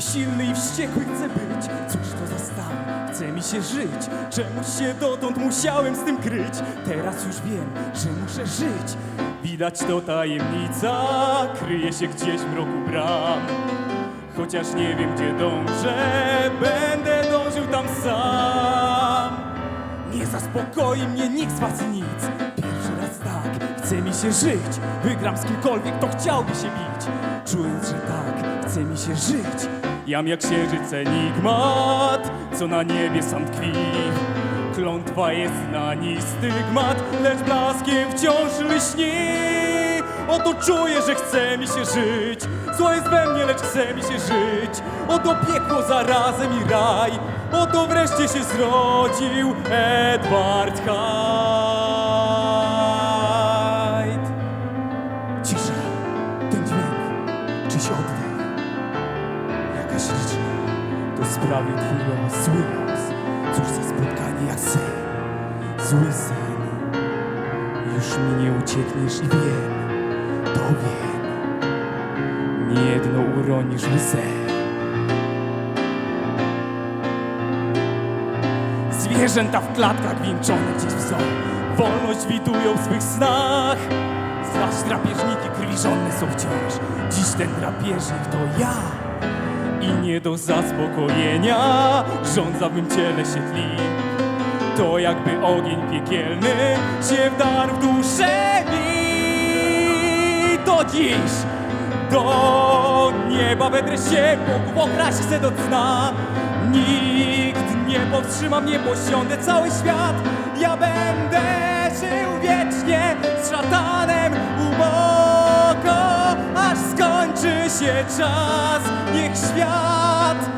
Silny i wściekły chcę być. Cóż to za stan? Chce mi się żyć. Czemuś się dotąd musiałem z tym kryć. Teraz już wiem, że muszę żyć. Widać to tajemnica. Kryje się gdzieś w mroku bram. Chociaż nie wiem gdzie dążę. Będę dążył tam sam. Nie zaspokoi mnie nikt z was nic. Pierwszy raz tak, chce mi się żyć. Wygram z kimkolwiek, kto chciałby się bić. Czując, że tak, chce mi się żyć Jam jak księżyc enigmat Co na niebie sam tkwi. Klątwa jest na niej stygmat Lecz blaskiem wciąż lśni. Oto czuję, że chce mi się żyć. Zło jest we mnie, lecz chce mi się żyć. Oto piekło zarazem i raj. Oto wreszcie się zrodził Edward Hyde. Cisza, ten dźwięk, czyś oddech Jakaś to los, zły los Cóż za spotkanie jak sen, zły sen. Już mi nie uciekniesz i wiem, to wiem. Niejedno uronisz łzę Zwierzęta w klatkach wieńczone gdzieś w zoo. Wolność witują w swych snach. Zaś drapieżniki krwi żonne są wciąż. Dziś ten drapieżnik to ja Nie do zaspokojenia. Żądza w mym ciele się tli. To jakby ogień piekielny Się wdarł w duszę mi To dziś do nieba wedrę się Bóg okraść chcę do cna Nikt nie powstrzyma mnie, posiądę cały świat. Ja będę czas Niech świat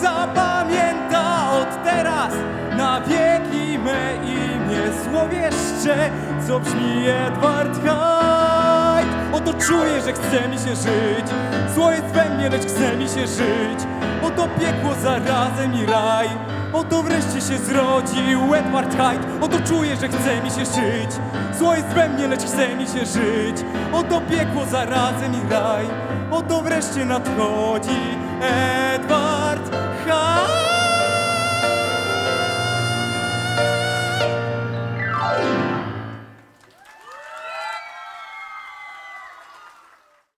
zapamięta od teraz. Na wieki me imię złowieszcze Co brzmi Edward Hyde. Oto czuję, że chce mi się żyć Zło jest we mnie, lecz chce mi się żyć. Oto piekło zarazem i raj Oto wreszcie się zrodził Edward Hyde. Oto czuję, że chce mi się żyć Zło jest we mnie, lecz chce mi się żyć. Oto piekło zarazem i raj Oto wreszcie nadchodzi Edward Hyde.